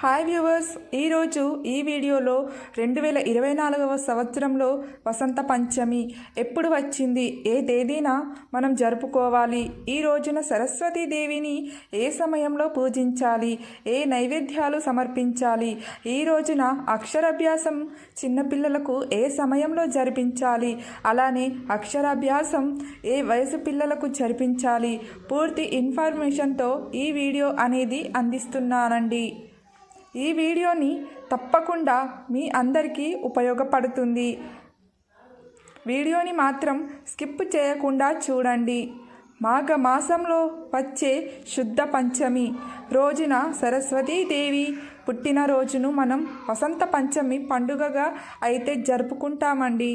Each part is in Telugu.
హాయ్ వ్యూవర్స్ ఈరోజు ఈ వీడియోలో రెండు వేల ఇరవై నాలుగవ సంవత్సరంలో వసంత పంచమి ఎప్పుడు వచ్చింది ఏ తేదీన మనం జరుపుకోవాలి ఈ రోజున సరస్వతీదేవిని ఏ సమయంలో పూజించాలి ఏ నైవేద్యాలు సమర్పించాలి ఈ రోజున అక్షరాభ్యాసం చిన్నపిల్లలకు ఏ సమయంలో జరిపించాలి అలానే అక్షరాభ్యాసం ఏ వయసు పిల్లలకు జరిపించాలి పూర్తి ఇన్ఫర్మేషన్తో ఈ వీడియో అనేది అందిస్తున్నానండి. ఈ వీడియోని తప్పకుండా మీ అందరికీ ఉపయోగపడుతుంది. వీడియోని మాత్రం స్కిప్ చేయకుండా చూడండి. మాఘ మాసంలో వచ్చే శుద్ధ పంచమి రోజున సరస్వతీదేవి పుట్టినరోజును మనం వసంత పంచమి పండుగగా అయితే జరుపుకుంటామండి.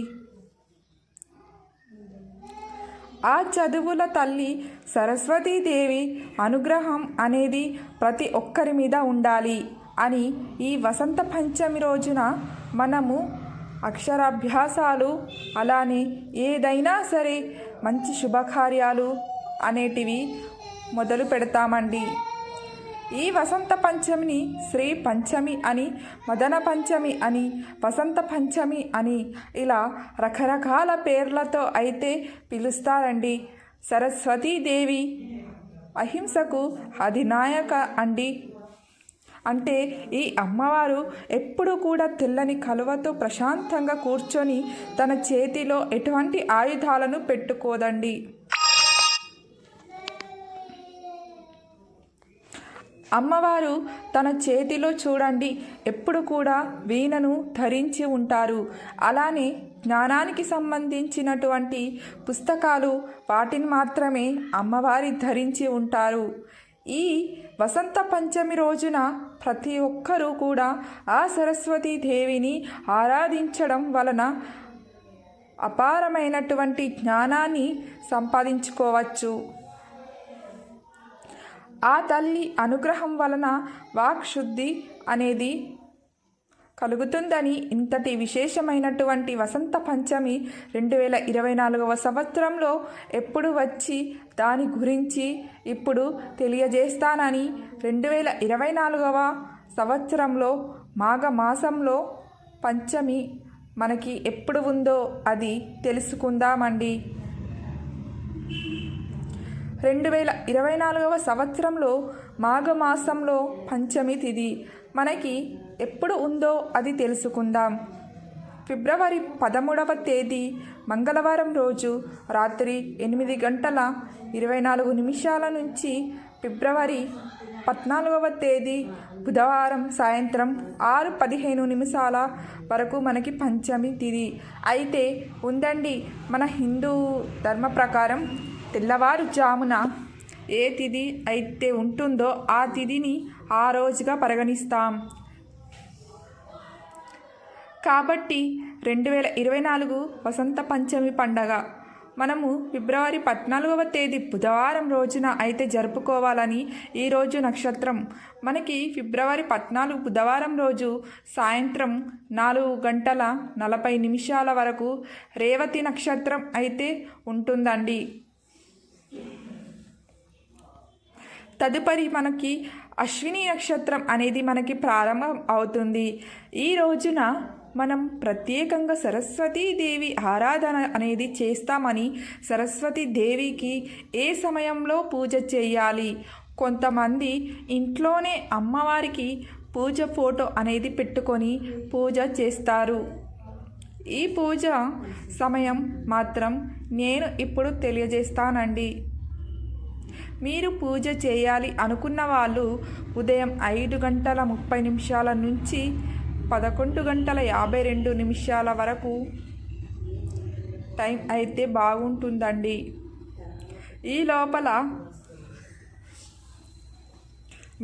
ఆ చదువుల తల్లి సరస్వతీదేవి అనుగ్రహం అనేది ప్రతి ఒక్కరి మీద ఉండాలి. అని ఈ వసంత పంచమి రోజున మనము అక్షరాభ్యాసాలు అలానే ఏదైనా సరే మంచి శుభకార్యాలు అనేటివి మొదలు పెడతామండి. ఈ వసంత పంచమిని శ్రీ పంచమి అని మదన పంచమి అని వసంత పంచమి అని ఇలా రకరకాల పేర్లతో అయితే పిలుస్తారండి. సరస్వతీదేవి అహింసకు అధినాయక అండి. అంటే ఈ అమ్మవారు ఎప్పుడూ కూడా తెల్లని కలువతో ప్రశాంతంగా కూర్చొని తన చేతిలో ఎటువంటి ఆయుధాలను పెట్టుకోదండి. అమ్మవారు తన చేతిలో చూడండి ఎప్పుడు కూడా వీణను ధరించి ఉంటారు. అలానే జ్ఞానానికి సంబంధించినటువంటి పుస్తకాలు వాటిని మాత్రమే అమ్మవారి ధరించి ఉంటారు. ఈ వసంత పంచమి రోజున ప్రతి ఒక్కరూ కూడా ఆ సరస్వతీ దేవిని ఆరాధించడం వలన అపారమైనటువంటి జ్ఞానాన్ని సంపాదించుకోవచ్చు. ఆ తల్లి అనుగ్రహం వలన వాక్శుద్ధి అనేది కలుగుతుందని ఇంతటి విశేషమైనటువంటి వసంత పంచమి రెండు వేల ఇరవై నాలుగవ సంవత్సరంలో ఎప్పుడు వచ్చి దాని గురించి ఇప్పుడు తెలియజేస్తానని రెండు వేల ఇరవై నాలుగవ సంవత్సరంలో మాఘ మాసంలో పంచమి మనకి ఎప్పుడు ఉందో అది తెలుసుకుందామండి. రెండు వేల ఇరవై నాలుగవ సంవత్సరంలో మాఘమాసంలో పంచమి తిది. మనకి ఎప్పుడు ఉందో అది తెలుసుకుందాం. ఫిబ్రవరి పదమూడవ తేదీ మంగళవారం రోజు రాత్రి ఎనిమిది గంటల ఇరవై నాలుగు నిమిషాల నుంచి ఫిబ్రవరి పద్నాలుగవ తేదీ బుధవారం సాయంత్రం ఆరు పదిహేను నిమిషాల వరకు మనకి పంచమి తిథి అయితే ఉందండి మన హిందూ ధర్మ ప్రకారం తెల్లవారుజామున ఏ తిథి అయితే ఉంటుందో ఆ తిథిని ఆ రోజుగా పరిగణిస్తాం. కాబట్టి రెండు వేల ఇరవై నాలుగు వసంత పంచమి పండగ. మనము ఫిబ్రవరి పద్నాలుగవ తేదీ బుధవారం రోజున అయితే జరుపుకోవాలని ఈరోజు నక్షత్రం. మనకి ఫిబ్రవరి పద్నాలుగు బుధవారం రోజు సాయంత్రం నాలుగు గంటల నలభై నిమిషాల వరకు రేవతి నక్షత్రం అయితే ఉంటుందండి. తదుపరి మనకి అశ్విని నక్షత్రం అనేది మనకి ప్రారంభం అవుతుంది. ఈ రోజున మనం ప్రత్యేకంగా సరస్వతీదేవి ఆరాధన అనేది చేస్తామని సరస్వతి దేవికి ఏ సమయంలో పూజ చేయాలి? కొంతమంది ఇంట్లోనే అమ్మవారికి పూజ ఫోటో అనేది పెట్టుకొని పూజ చేస్తారు. ఈ పూజ సమయం మాత్రం నేను ఇప్పుడు తెలియజేస్తానండి. మీరు పూజ చేయాలి అనుకున్న వాళ్ళు ఉదయం ఐదు గంటల ముప్పై నిమిషాల నుంచి పదకొండు గంటల యాభై రెండు నిమిషాల వరకు టైం అయితే బాగుంటుందండి. ఈ లోపల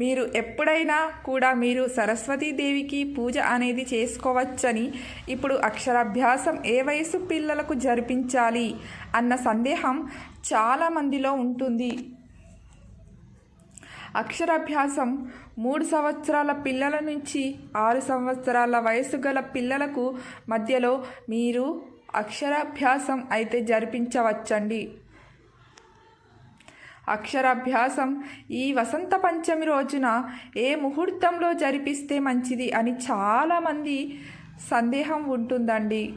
మీరు ఎప్పుడైనా కూడా మీరు సరస్వతీదేవికి పూజ అనేది చేసుకోవచ్చని ఇప్పుడు అక్షరాభ్యాసం ఏ వయసు పిల్లలకు జరిపించాలి అన్న సందేహం చాలామందిలో ఉంటుంది. అక్షరాభ్యాసం మూడు సంవత్సరాల పిల్లల నుంచి ఆరు సంవత్సరాల వయసు గల పిల్లలకు మధ్యలో మీరు అక్షరాభ్యాసం అయితే జరిపించవచ్చండి. అక్షరాభ్యాసం ఈ వసంత పంచమి రోజున ఏ ముహూర్తంలో జరిపిస్తే మంచిది అని చాలామంది సందేహం ఉంటుందండి.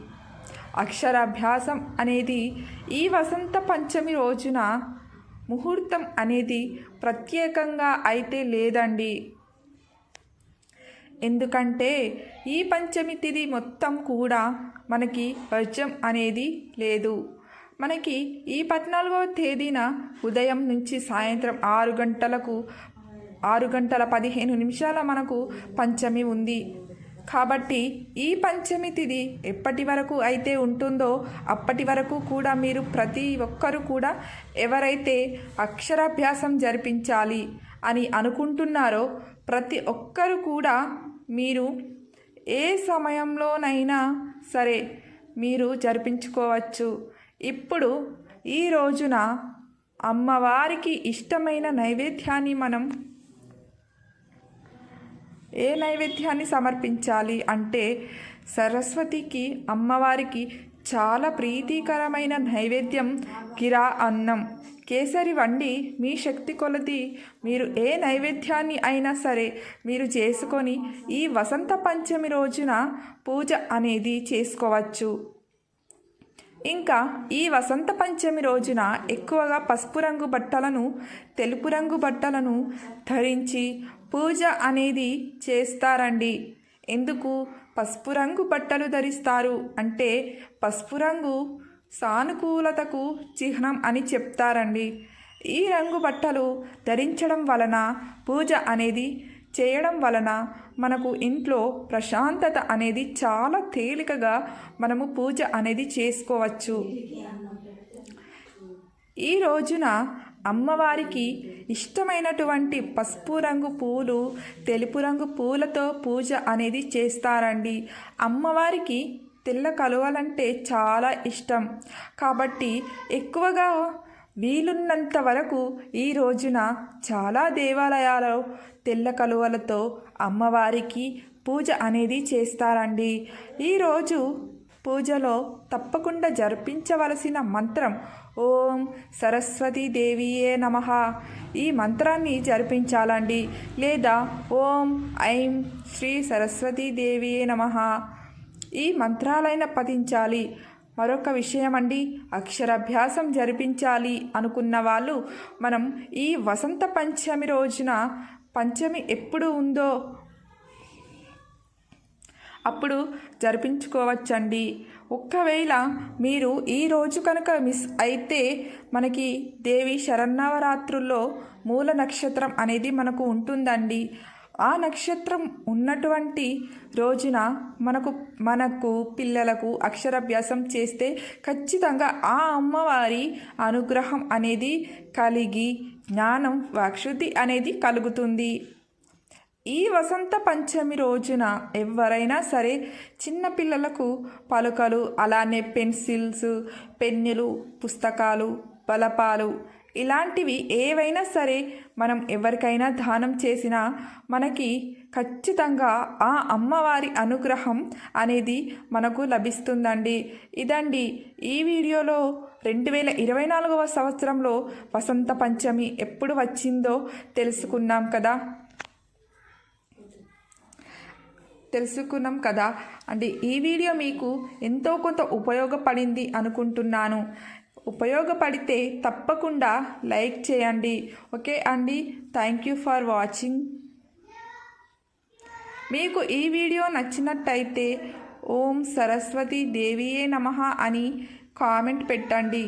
అక్షరాభ్యాసం అనేది ఈ వసంత పంచమి రోజున ముహూర్తం అనేది ప్రత్యేకంగా అయితే లేదండి. ఎందుకంటే ఈ పంచమి తిథి మొత్తం కూడా మనకి వర్జం అనేది లేదు. మనకి ఈ పద్నాలుగవ తేదీన ఉదయం నుంచి సాయంత్రం ఆరు గంటలకు ఆరు గంటల పదిహేను నిమిషాల మనకు పంచమి ఉంది. కాబట్టి ఈ పంచమి తిథి ఎప్పటి వరకు అయితే ఉంటుందో అప్పటి వరకు కూడా మీరు ప్రతి ఒక్కరు కూడా ఎవరైతే అక్షరాభ్యాసం జరిపించాలి అని అనుకుంటున్నారో ప్రతి ఒక్కరు కూడా మీరు ఏ సమయంలోనైనా సరే మీరు జరిపించుకోవచ్చు. ఇప్పుడు ఈ రోజున అమ్మవారికి ఇష్టమైన నైవేద్యాన్ని మనం ఏ నైవేద్యాన్ని సమర్పించాలి అంటే సరస్వతికి అమ్మవారికి చాలా ప్రీతికరమైన నైవేద్యం కిరా అన్నం. కేసరి వండి మీ శక్తి కొలది. మీరు ఏ నైవేద్యాన్ని అయినా సరే మీరు చేసుకొని ఈ వసంత పంచమి రోజున పూజ అనేది చేసుకోవచ్చు. ఇంకా ఈ వసంత పంచమి రోజున ఎక్కువగా పసుపు రంగు బట్టలను తెలుపు రంగు బట్టలను ధరించి పూజ అనేది చేస్తారండి. ఎందుకు? పసుపు రంగు బట్టలు ధరిస్తారు అంటే పసుపు రంగు సానుకూలతకు చిహ్నం అని చెప్తారండి. ఈ రంగు బట్టలు ధరించడం వలన పూజ అనేది చేయడం వలన మనకు ఇంట్లో ప్రశాంతత అనేది చాలా తేలికగా మనము పూజ అనేది చేసుకోవచ్చు. ఈ రోజున అమ్మవారికి ఇష్టమైనటువంటి పసుపు రంగు పూలు తెలుపు రంగు పూలతో పూజ అనేది చేస్తారండి. అమ్మవారికి తెల్ల కలువలంటే చాలా ఇష్టం. కాబట్టి ఎక్కువగా వీలున్నంత వరకు ఈ రోజున చాలా దేవాలయాలలో తెల్ల కలువలతో అమ్మవారికి పూజ అనేది చేస్తారండి. ఈరోజు పూజలో తప్పకుండా జరిపించవలసిన మంత్రం ఓం సరస్వతీ దేవియే నమ. ఈ మంత్రాన్ని జరిపించాలండి. లేదా ఓం ఐం శ్రీ సరస్వతీ దేవియే నమ. ఈ మంత్రాలైన పఠించాలి. మరొక విషయం అండి అక్షరాభ్యాసం జరిపించాలి అనుకున్న వాళ్ళు మనం ఈ వసంత పంచమి రోజున పంచమి ఎప్పుడు ఉందో అప్పుడు జరిపించుకోవచ్చండి. ఒక్కవేళ మీరు ఈ రోజు కనుక మిస్ అయితే మనకి దేవి శరన్నవరాత్రుల్లో మూల నక్షత్రం అనేది మనకు ఉంటుందండి. ఆ నక్షత్రం ఉన్నటువంటి రోజున మనకు మనకు పిల్లలకు అక్షరాభ్యాసం చేస్తే ఖచ్చితంగా ఆ అమ్మవారి అనుగ్రహం అనేది కలిగి జ్ఞానం వాక్షుద్ధి అనేది కలుగుతుంది. ఈ వసంత పంచమి రోజున ఎవరైనా సరే చిన్నపిల్లలకు పలుకలు అలానే పెన్సిల్స్ పెన్నులు పుస్తకాలు బలపాలు ఇలాంటివి ఏవైనా సరే మనం ఎవరికైనా దానం చేసినా మనకి ఖచ్చితంగా ఆ అమ్మవారి అనుగ్రహం అనేది మనకు లభిస్తుందండి. ఇదండి ఈ వీడియోలో రెండు వేల ఇరవై నాలుగవ సంవత్సరంలో వసంత పంచమి ఎప్పుడు వచ్చిందో తెలుసుకున్నాం కదా. తెలుసుకున్నాం కదా. అంటే ఈ వీడియో మీకు ఎంతో కొంత ఉపయోగపడింది అనుకుంటున్నాను. ఉపయోగపడితే తప్పకుండా లైక్ చేయండి. ఓకే అండి? థ్యాంక్ యూ ఫర్ వాచింగ్ మీకు ఈ వీడియో నచ్చినట్టయితే ఓం సరస్వతి దేవియే నమ అని కామెంట్ పెట్టండి.